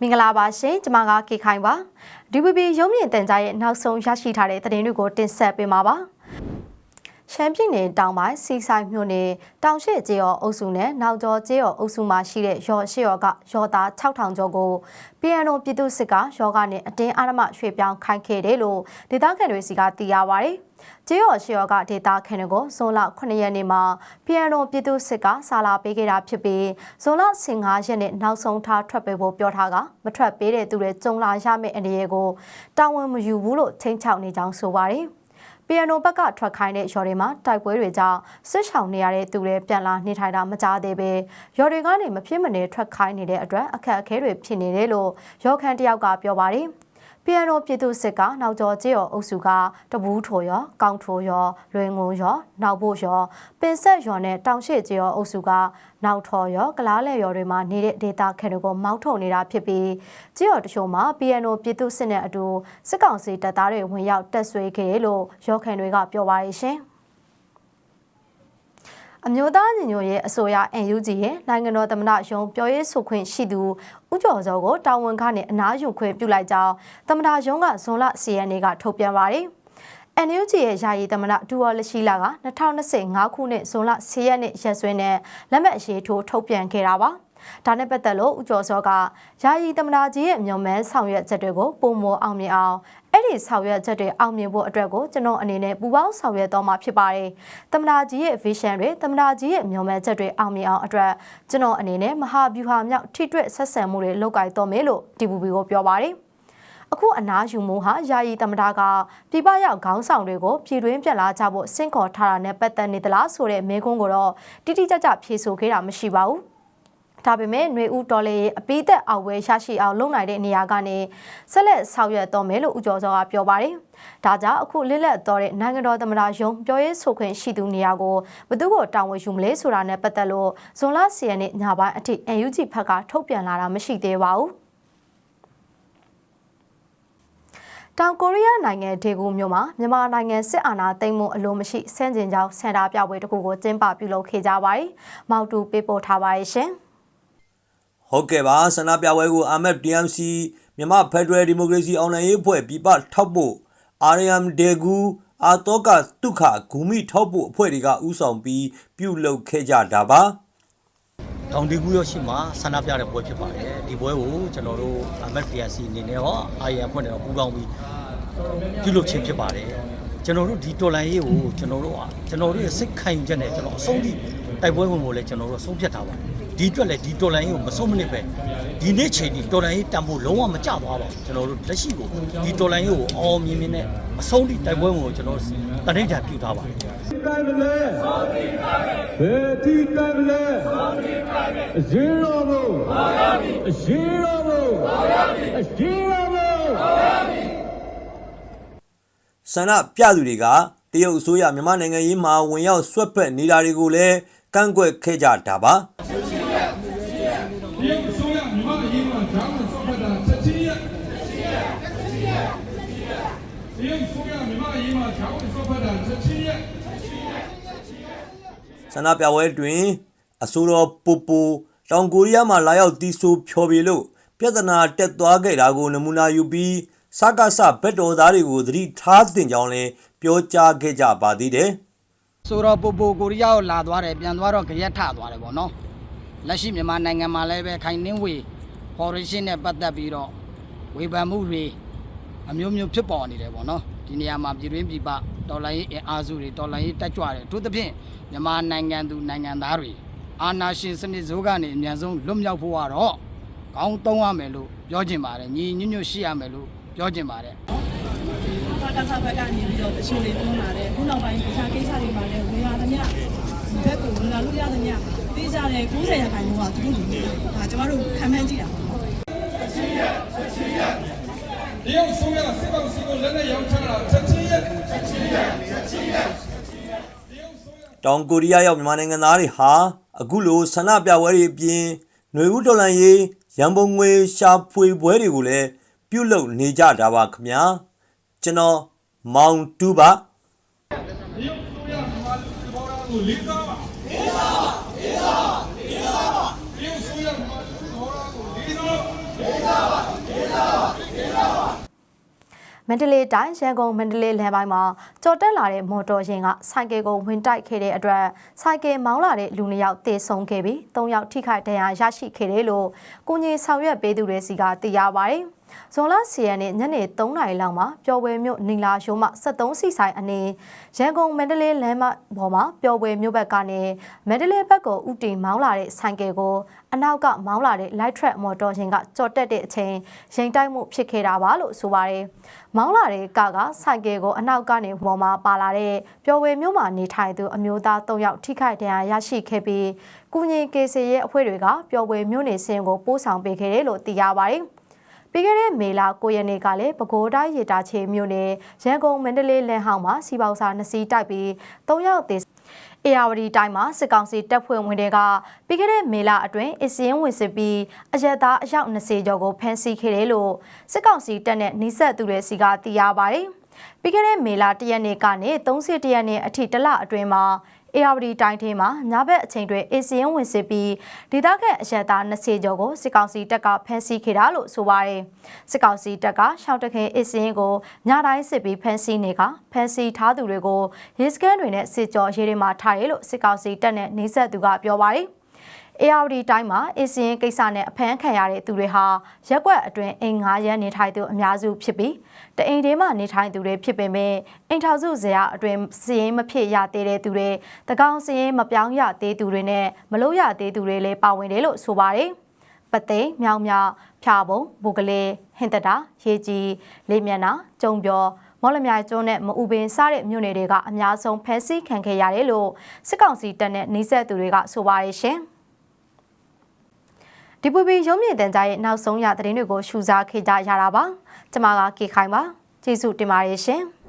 မင်္ဂလာပါရှင်ကျွန်မကကေခိုင်ပါ DVB ရုံးမြင့်တန်ကြားရဲ့နောက်ဆုံးရရှိထားတဲ့သတင်းတွေကိုတင်ဆက်ပေးမှာပါ ရှမ်းပြည်နယ်တောင်ပိုင်းစီဆိုင်မြို့နယ်တောင်ရှိကျေးရော်အုပ်စုနဲ့နောက်ကျော်ကျေးရော်အုပ်စုမှာရှိတဲ့ရော်ရှိရော်ကရော်သား6000ကျော်ကို PNO ပြည်သူစစ်ကရောဂါနဲ့အတင်းအာရမရွှေ့ပြောင်းခိုင်းခဲ့တယ်လို့ဒေသခံတွေစီကသိရပါဗျ။ကျေးရော်ရှိရော်ကဒေသခံတွေကိုဇွန်လ9ရက်နေ့မှာ PNO ပြည်သူစစ်ကစာလာပေးခဲ့တာဖြစ်ပြီးဇွန်လ15ရက်နေ့နောက်ဆုံးထားထွက်ပေးဖို့ပြောထားကမထွက်ပေးတဲ့သူတွေကြုံလာရမယ့်အနေအကိုတာဝန်မယူဘူးလို့ချင်းချောက်နေကြောင်းဆိုပါတယ်။ PNO ဘက်ကထွက်ခိုင်းတဲ့ရော်တွေမှာတိုက်ပွဲတွေကြောင့်ဆွတ်ဆောင်နေရတဲ့သူတွေပြန်လာနေထိုင်တာမကြားသေးပဲရော်တွေကနေမဖြစ်မနေထွက်ခိုင်းနေတဲ့အတွက်အခက်အခဲတွေဖြစ်နေတယ်လို့ရောခန်တယောက်ကပြောပါတယ်။ PNO ပြည်သူစစ်ကနောက်ကျော်ကျေးရော်အုပ်စုကတဘူးထိုရောကောင်းထိုရောလွင်ငုံရောနောက်ဖို့ရောပင်ဆက်ရောနဲ့တောင်ရှိကျေးရော်အုပ်စုကနောက်ထော်ရောကလားလဲရော်တွေမှာနေတဲ့ဒေတာခံတွေကိုမောက်ထုတ်နေတာဖြစ်ပြီးကျေးရော်တချို့မှာ PNO ပြည်သူစစ်နဲ့အတူစစ်ကောင်စီတပ်သားတွေဝင်ရောက်တက်ဆွေးခဲ့တယ်လို့ရောခံတွေကပြောပါရရှင်။ အမျိုးသားညီညွတ်ရေးအစိုးရ NUG ရဲ့နိုင်ငံတော်သမ္မတရုံးပြောရေးဆိုခွင့်ရှိသူဦးကျော်စောကိုတာဝန်ကနေအနားယူခွင့်ပြုလိုက်ကြောင်းသမ္မတရုံးကဇွန်လ10ရက်နေ့ကထုတ်ပြန်ပါတယ်။ NUG ရဲ့ယာယီသမ္မတဒူဝါလရှိလာက2025ခုနှစ်ဇွန်လ10ရက်နေ့ရက်စွဲနဲ့လက်မှတ်အရေးထိုးထုတ်ပြန်ခဲ့တာပါ။ဒါနဲ့ပတ်သက်လို့ဦးကျော်စောကယာယီသမ္မတကြီးရဲ့မျှော်မှန်းဆောင်ရွက်ချက်တွေကိုပုံမအောင်မြင်အောင်အဲ့ ဒီဆောင်ရွက်ချက်တွေအောင်မြင်ဖို့အတွက်ကိုကျွန်တော်အနေနဲ့ပူပေါင်းဆောင်ရွက်တော့မှာဖြစ်ပါတယ်။သမ္မတကြီးရဲ့ vision တွေသမ္မတကြီးရဲ့မျှော်မှန်းချက်တွေအောင်မြင်အောင်အတွက်ကျွန်တော်အနေနဲ့မဟာဗျူဟာမြောက်ထိတွေ့ဆက်ဆံမှုတွေလုပ်ကိုင်တော့မယ်လို့ DPP ကိုပြောပါတယ်။အခုအနားယူမှုဟာယာယီသမ္မတကပြည်ပရောက်ခေါင်းဆောင်တွေကိုပြည်တွင်းပြက်လာကြဖို့စင့်ခေါ်ထားတာနဲ့ပတ်သက်နေသလားဆိုတဲ့မေးခွန်းကိုတော့တိတိကျကျဖြေဆိုခဲ့တာမရှိပါဘူး။ ဒါပေမဲ့ຫນွေဦးတော်လေးအပိသက်အောက်ဝဲရရှိအောင်လုပ်နိုင်တဲ့နေရာကနေဆက်လက်ဆောင်ရွက်တော်မယ်လို့ဦးကျော်စောကပြောပါတယ်။ဒါကြောင့်အခုလစ်လက်တော်တဲ့နိုင်ငံတော်သမ္မတရုံးပြောရေးဆိုခွင့်ရှိသူနေရာကိုဘသူ့ကိုတာဝန်ယူမလဲဆိုတာနဲ့ပတ်သက်လို့ဇွန်လ10ရက်နေ့ညပိုင်းအထိ NUG ဘက်ကထုတ်ပြန်လာတာမရှိသေးပါဘူး။တောင်ကိုရီးယားနိုင်ငံဒေဂူမြို့မှာမြန်မာနိုင်ငံစစ်အာဏာသိမ်းမှုအလိုမရှိဆန့်ကျင်ကြောင်းဆန္ဒပြပွဲတစ်ခုကိုကျင်းပပြုလုပ်ခဲ့ကြပါတယ်။မောက်တူပေးပို့ထားပါရဲ့ရှင်။ ဟုတ်ကဲ့ပါဆန္ဒပြပွဲကိုအာမက် DMC မြန်မာဖက်ဒရယ်ဒီမိုကရေစီအောင်နိုင်ရေးအဖွဲ့ပြပထောက်ဖို့ RM ဒေဂူအာတောကတုခဂူမိထောက်ဖို့အဖွဲ့တွေကဥဆောင်ပြီးပြုလုပ်ခဲ့ကြတာပါတောင်ဒီကူရရှိမှာဆန္ဒပြတဲ့ပွဲဖြစ်ပါတယ်ဒီပွဲကိုကျွန်တော်တို့ MFDC အနေနဲ့ရော IM ဖွဲ့နဲ့ရောပူးပေါင်းပြီးပြုလုပ်ခြင်းဖြစ်ပါတယ်ကျွန်တော်တို့ဒီတော်လန်ရေးကိုကျွန်တော်တို့ကကျွန်တော်တို့ရဲ့စိတ်ခိုင်ချက်နဲ့ကျွန်တော်အဆုံးထိတိုက်ပွဲဝင်ဖို့လည်းကျွန်တော်တို့ဆုံးဖြတ်ထားပါတယ် ဒီအတွက်လည်းဒီတော်လန်ရေးကိုမဆုံးမနစ်ပဲဒီနေ့ချိန်ဒီတော်လန်ရေးတန်ဖို့လုံးဝမကျသွားပါဘူးကျွန်တော်တို့လက်ရှိကိုဒီတော်လန်ရေးကိုအောင်မြင်မြင်နဲ့အဆုံးထိတိုက်ပွဲဝင်ကိုကျွန်တော်တနိဋ္ဌာပြုထားပါတယ်တိုင်းမလဲစောင့်ကြည့်တိုင်းဘယ်တီတိုင်းမလဲစောင့်ကြည့်တိုင်းအရေးတော်ဘုံပါရမီအရေးတော်ဘုံပါရမီအရေးတော်ဘုံပါရမီဆန္ဒပြသူတွေကတရုတ်အစိုးရမြန်မာနိုင်ငံရေးမှာဝင်ရောက်ဆွတ်ဖက်နေတာတွေကိုလည်းကန့်ကွက်ခဲ့ကြတာပါ ဒီအစိုးရမြန်မာအရေးမှာဂျာမန်ဆော့ဖက်တာချက်ချင်းရက် ဒီအစိုးရမြန်မာအရေးမှာဂျာမန်ဆော့ဖက်တာချက်ချင်းရက်ဆန္ဒပြပွဲတွင်အဆိုတော်ပူပူတောင်ကိုရီးယားမှာလာရောက်တီးဆိုဖျော်ဖြေလို့ပြဿနာတက်သွားခဲ့တာကိုနမူနာယူပြီးစကားဆဘက်တော်သားတွေကိုသတိထားတင်ကြောင်းလည်းပြောကြားခဲ့ကြပါသေးတယ်ဆိုတော့ပိုပိုကိုရီးယားကိုလာသွားတယ်ပြန်သွားတော့ကြရက်ထသွားတယ်ပေါ့နော်လက်ရှိမြန်မာနိုင်ငံမှာလည်းပဲခိုင်နှင်းဝေဖော်ရရှင်နဲ့ပတ်သက်ပြီးတော့ဝေဖန်မှုတွေအမျိုးမျိုးဖြစ်ပေါ်နေတယ်ပေါ့နော် ဒီနေရာမှာပြည်တွင်းပြည်ပတော်လိုင်းရေးအင်အားစုတွေတော်လိုင်းရေးတက်ကြွတယ်အထူးသဖြင့်မြန်မာနိုင်ငံသူနိုင်ငံသားတွေအာဏာရှင်စနစ်ဇိုးကနေအများဆုံးလွတ်မြောက်ဖို့ကတော့ကောင်းသုံးရမယ်လို့ပြောချင်ပါတယ်ညီညွတ်ညွတ်ရှိရမယ်လို့ပြောချင်ပါတယ်ဘာသာစာဘက်ကနေပြီးတော့တချို့တွေတွန်းလာတယ်ခုနောက်ပိုင်းတခြားကိစ္စတွေမှာလည်းဝင်လာသမျှဒီဘက်ကိုဝင်လာလို့ရသမျှသိကြတယ်90ရာခိုင်နှုန်းကသူတို့လူတွေဒါကျမတို့ခံမှန်းကြည့်တာပါနော်ဒီအစိုးရစစ်ကောင်စီ ကိုလက်နက်ရောင်းချတာချက်ချင်းရက်ချက်ချင်းရက်ချက်ချင်းရက်တောင်ကိုရီးယားရောက်မြန်မာနိုင်ငံသားတွေဟာအခုလိုဆန္ဒပြပွဲတွေအပြင်ຫນွေဦးတော်လန်ရေးရန်ပုံငွေရှာဖွေပွဲတွေကိုလည်းပြုလုပ်နေကြတာပါခင်ဗျာကျွန်တော်မောင်တူပါဒီအစိုးရမြန်မာလူတွေဘောရာကိုလေးစားပါလေးစားပါလေးစားပါလေးစားပါ မန္တလေးတိုင်းရန်ကုန်မန္တလေးလမ်းပိုင်းမှာကြော်တက်လာတဲ့မော်တော်ယာဉ်ကဆိုင်ကယ်ကိုဝင်တိုက်ခဲ့တဲ့အတွက်ဆိုင်ကယ်မောင်းလာတဲ့လူနှစ်ယောက်တေဆုံးခဲ့ပြီး၃ယောက်ထိခိုက်ဒဏ်ရာရရှိခဲ့တယ်လို့ကိုကြီးဆောင်ရွက်ပေးသူတွေစီကသိရပါတယ်။ ဇွန်လ10ရက်နေ့ညနေ3နာရီလောက်မှာပျော်ပွဲမြို့နီလာရှိုးမှ73စီဆိုင်အနေရန်ကုန်မန္တလေးလမ်းမပေါ်မှာပျော်ပွဲမြို့ဘက်ကနေမန္တလေးဘက်ကိုဥတီမောင်းလာတဲ့ဆိုင်ကယ်ကိုအနောက်ကမောင်းလာတဲ့ light track မော်တော်ယာဉ်ကကြော်တက်တဲ့အချိန်ရင်တိုက်မှုဖြစ်ခဲ့တာပါလို့ဆိုပါတယ်။မောင်းလာတဲ့ကကဆိုင်ကယ်ကိုအနောက်ကနေပေါ်မှာပါလာတဲ့ပျော်ပွဲမြို့မှာနေထိုင်သူအမျိုးသား၃ယောက်ထိခိုက်ဒဏ်ရာရရှိခဲ့ပြီးကုညီကေစီရဲ့အဖွဲ့တွေကပျော်ပွဲမြို့နေစင်ကိုပို့ဆောင်ပေးခဲ့တယ်လို့သိရပါတယ်။ ပြီးခဲ့တဲ့မေလ9ရက်နေ့ကလည်းပဲခူးတိုင်းရေတာချေမြို့နယ်ရန်ကုန်မန္တလေးလမ်းဟောင်းမှာစီပေါစာ2စီးတိုက်ပြီး3ယောက်သေအေယာဝတီတိုင်းမှာစစ်ကောင်စီတပ်ဖွဲ့ဝင်တွေကပြီးခဲ့တဲ့မေလအတွင်းအစင်းဝင်စစ်ပြီးအရက်သားအယောက်20ကျော်ကိုဖမ်းဆီးခဲ့တယ်လို့စစ်ကောင်စီတပ်နဲ့နှိစက်သူတွေစီကသိရပါတယ်။ပြီးခဲ့တဲ့မေလ1ရက်နေ့ကနေ31ရက်နေ့အထိတစ်လအတွင်းမှာ အေယာဝတီတိုင်းထဲမှာညဘက်အချိန်တွေအစင်းဝင်စစ်ပြီးဒေသခံအရက်သား20ကျော်ကိုစစ်ကောင်စီတပ်ကဖမ်းဆီးခဲ့တာလို့ဆိုပါတယ်။စစ်ကောင်စီတပ်ကရှောင်းတခင်အစင်းကိုညတိုင်းစစ်ပြီးဖမ်းဆီးနေကဖမ်းဆီးထားသူတွေကိုရေးစကန်တွေနဲ့စစ်ကြောရေးတွေမှာထားရလို့စစ်ကောင်စီတပ်နဲ့နှိစက်သူကပြောပါတယ်။ ARD တိုင်းမှာအစင်းကိစ္စနဲ့အဖမ်းခံရတဲ့သူတွေဟာရက်ကွက်အတွင်းအိမ်ငါးရန်နေထိုင်သူအများစုဖြစ်ပြီးတအိမ်ထဲမှာနေထိုင်သူတွေဖြစ်ပေမဲ့အိမ်ထောင်စုဇယာအတွင်းစည်ရင်မဖြစ်ရသေးတဲ့သူတွေတကောင်စည်ရင်မပြောင်းရသေးသူတွေနဲ့မလို့ရသေးသူတွေလည်းပါဝင်တယ်လို့ဆိုပါတယ်ပသိမ်မြောင်မြောင်ဖြာပုံဘူကလေးဟင်တတာရေကြီးလေးမျက်နှာကျုံပြောမော်လမြိုင်ကျွန်းနဲ့မအူပင်စတဲ့မြို့နယ်တွေကအများဆုံးဖမ်းဆီးခံခဲ့ရတယ်လို့စစ်ကောင်စီတပ်နဲ့နှိစက်သူတွေကဆိုပါတယ်ရှင်။ ဒီပူပီရုံးမြင့်တန်ကြားရဲ့နောက်ဆုံးရသတင်းတွေကိုရှုစားခေကြရတာပါ။ကျွန်မကကေခိုင်ပါ။ကျေးဇူးတင်ပါတယ်ရှင်။